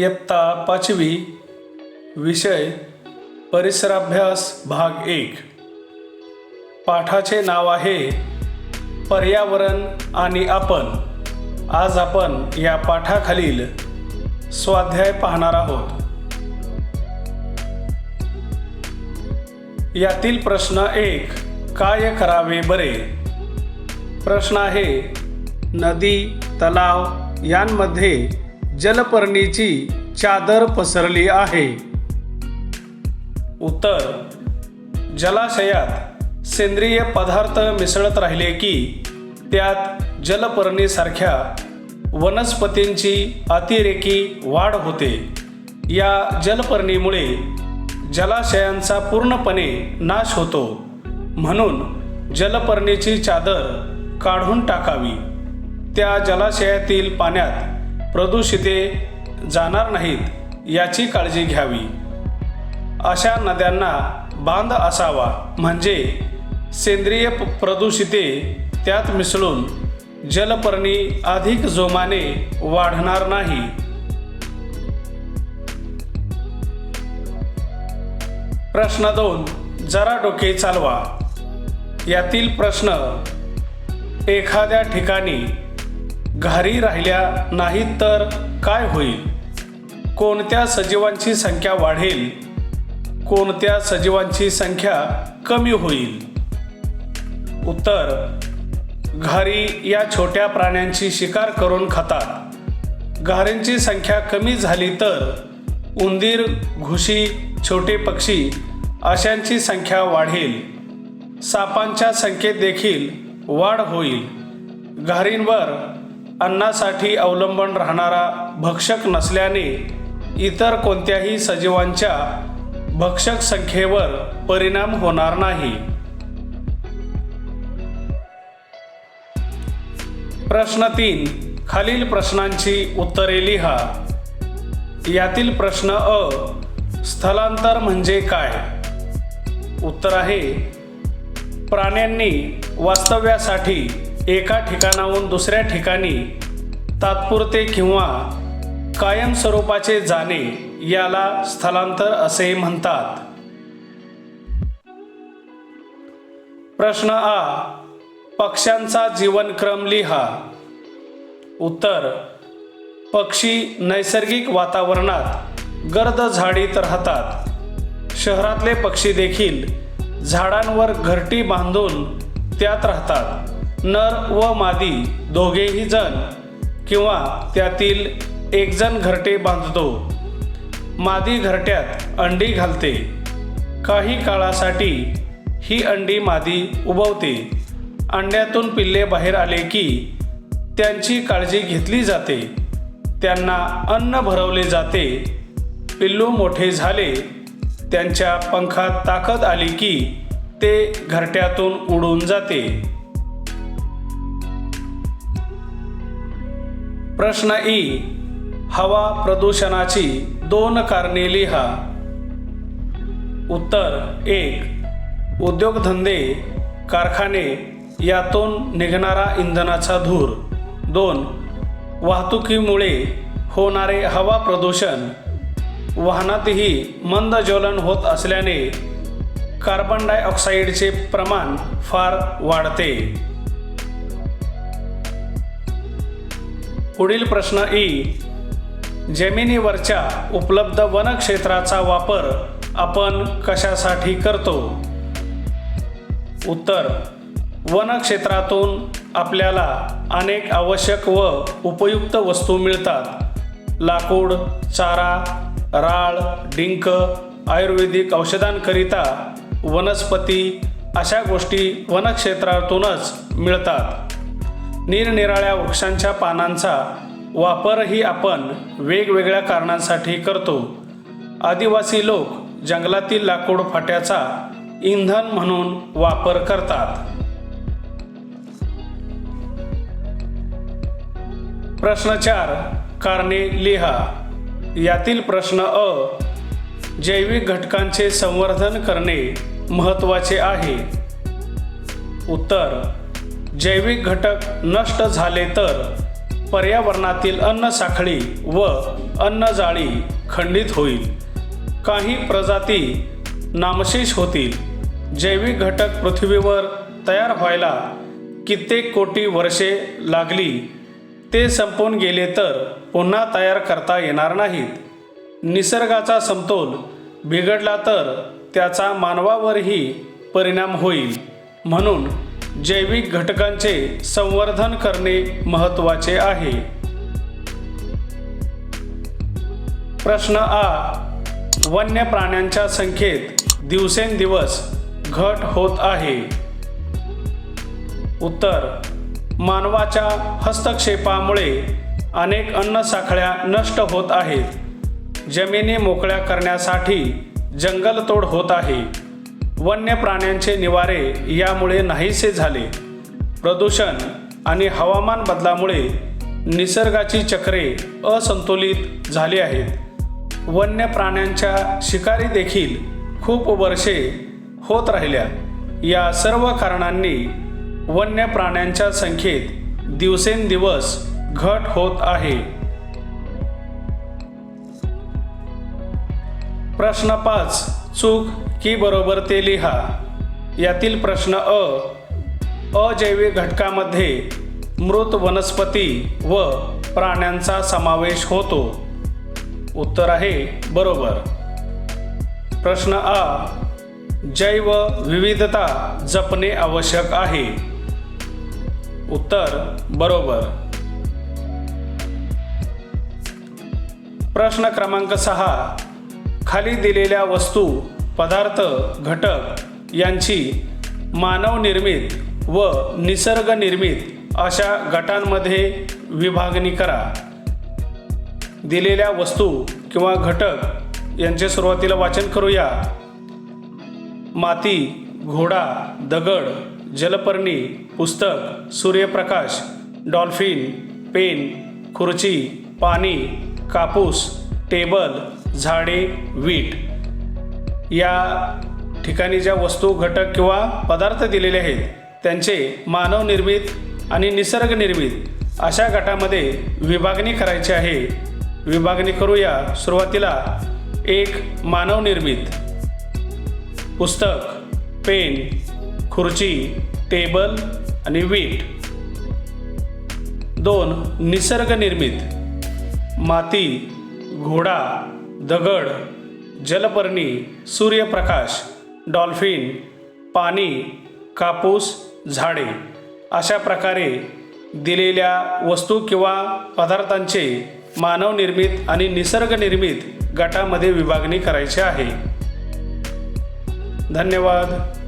इयत्ता पाचवी विषय परिसराभ्यास भाग एक. पाठाचे नाव आहे पर्यावरण आणि आपण. आज आपण या पाठाखालील स्वाध्याय पाहणार आहोत. यातील प्रश्न एक काय करावे बरे? प्रश्न आहे नदी तलाव यांमध्ये जलपर्णीची चादर पसरली आहे. उत्तर जलाशयात सेंद्रिय पदार्थ मिसळत राहिले की त्यात जलपर्णीसारख्या वनस्पतींची अतिरेकी वाढ होते. या जलपर्णीमुळे जलाशयांचा पूर्णपणे नाश होतो. म्हणून जलपर्णीची चादर काढून टाकावी. त्या जलाशयातील पाण्यात प्रदूषिते जाणार नाहीत याची काळजी घ्यावी. अशा नद्यांना बांध असावा म्हणजे सेंद्रिय प- प्रदूषिते त्यात मिसळून जलपर्णी अधिक जोमाने वाढणार नाही. प्रश्न दोन जरा डोके चालवा. यातील प्रश्न एखाद्या ठिकाणी घारी राहिल्या नाहीत तर काय होईल? कोणत्या सजीवांची संख्या वाढेल? कोणत्या सजीवांची संख्या कमी होईल? उत्तर घारी या छोट्या प्राण्यांची शिकार करून खातात. घारींची संख्या कमी झाली तर उंदीर घुशी छोटे पक्षी अशांची संख्या वाढेल. सापांच्या संख्येत देखील वाढ होईल. घारींवर अन्नासाठी अवलंबून राहणारा भक्षक नसल्याने इतर कोणत्याही सजीवांच्या भक्षक संख्येवर परिणाम होणार नाही. प्रश्न तीन. खालील प्रश्नांची उत्तरे लिहा. यातील प्रश्न अ. स्थलांतर म्हणजे काय? उत्तर आहे प्राण्यांनी वास्तव्यासाठी एका ठिकाणाहून दुसऱ्या ठिकाणी तात्पुरते किंवा कायम स्वरूपाचे जाणे याला स्थलांतर असे म्हणतात. प्रश्न आ पक्ष्यांचा जीवनक्रम लिहा. उत्तर पक्षी नैसर्गिक वातावरणात गर्द झाडीत राहतात. शहरातले पक्षी देखील झाडांवर घरटी बांधून त्यात राहतात. नर व मादी दोघेही जण किंवा त्यातील एकजण घरटे बांधतो. मादी घरट्यात अंडी घालते. काही काळासाठी ही अंडी मादी उबवते. अंड्यातून पिल्ले बाहेर आले की त्यांची काळजी घेतली जाते. त्यांना अन्न भरवले जाते. पिल्लू मोठे झाले. त्यांच्या पंखात ताकद आली की ते घरट्यातून उडून जाते. प्रश्न ई. हवा प्रदूषणाची दोन कारणे लिहा. उत्तर एक. उद्योगधंदे कारखाने यातून निघणारा इंधनाचा धूर. दोन. वाहतुकीमुळे होणारे हवा प्रदूषण. वाहनातही मंद ज्वलन होत असल्याने कार्बन डायऑक्साईडचे प्रमाण फार वाढते. पुढील प्रश्न ई. जमिनीवरच्या उपलब्ध वनक्षेत्राचा वापर आपण कशासाठी करतो? उत्तर. वनक्षेत्रातून आपल्याला अनेक आवश्यक व उपयुक्त वस्तू मिळतात. लाकूड चारा राळ डिंक आयुर्वेदिक औषधांकरिता वनस्पती अशा गोष्टी वनक्षेत्रातूनच मिळतात. निरनिराळ्या वृक्षांच्या पानांचा वापरही आपण वेगवेगळ्या कारणांसाठी करतो. आदिवासी लोक जंगलातील लाकूड फाट्याचा इंधन म्हणून वापर करतात. प्रश्न चार कारणे लिहा. यातील प्रश्न अ जैविक घटकांचे संवर्धन करणे महत्त्वाचे आहे. उत्तर जैविक घटक नष्ट झाले तर पर्यावरणातील अन्न साखळी व अन्नजाळी खंडित होईल. काही प्रजाती नामशेष होतील. जैविक घटक पृथ्वीवर तयार व्हायला कित्येक कोटी वर्षे लागली. ते संपून गेले तर पुन्हा तयार करता येणार नाहीत. निसर्गाचा समतोल बिघडला तर त्याचा मानवावरही परिणाम होईल. म्हणून जैविक घटकांचे संवर्धन करणे महत्त्वाचे आहे. प्रश्न आ. वन्य प्राण्यांच्या संख्येत दिवसेंदिवस घट होत आहे. उत्तर. मानवाच्या हस्तक्षेपामुळे अनेक अन्नसाखळ्या नष्ट होत आहेत. जमिनी मोकळ्या करण्यासाठी जंगलतोड होत आहे. वन्य प्राण्यांचे निवारे यामुळे नाहीसे झाले. प्रदूषण आणि हवामान बदलामुळे निसर्गाची चक्रे असंतुलित झाली आहेत. वन्य प्राण्यांच्या शिकारी देखील खूप वर्षे होत राहिल्या. या सर्व कारणांनी वन्य प्राण्यांच्या संख्येत दिवसेंदिवस घट होत आहे. प्रश्न पाच. चूक की बरोबर ते लिहा. यातील प्रश्न अ अजैविक घटकामध्ये मृत वनस्पती व प्राण्यांचा समावेश होतो. उत्तर आहे बरोबर. प्रश्न आ जैव विविधता जपणे आवश्यक आहे. उत्तर बरोबर. प्रश्न क्रमांक सहा खाली दिलेल्या वस्तू पदार्थ घटक यांची मानवनिर्मित व निसर्गनिर्मित अशा गटांमध्ये विभागणी करा. दिलेल्या वस्तू किंवा घटक यांचे सुरुवातीला वाचन करूया. माती घोडा दगड जलपर्णी पुस्तक सूर्यप्रकाश डॉल्फिन पेन खुर्ची पाणी कापूस टेबल झाडे वीट. या ठिकाणी ज्या वस्तू घटक किंवा पदार्थ दिलेले आहेत त्यांचे मानवनिर्मित आणि निसर्गनिर्मित अशा गटामध्ये विभागणी करायची आहे. विभागणी करूया सुरुवातीला एक मानवनिर्मित पुस्तक पेन खुर्ची टेबल आणि वीट. दोन निसर्गनिर्मित माती घोडा दगड जलपर्णी सूर्यप्रकाश डॉल्फिन पाणी कापूस झाडे अशा प्रकारे दिलेल्या वस्तू किंवा पदार्थांचे मानवनिर्मित आणि निसर्गनिर्मित गटामध्ये विभागणी करायची आहे. धन्यवाद.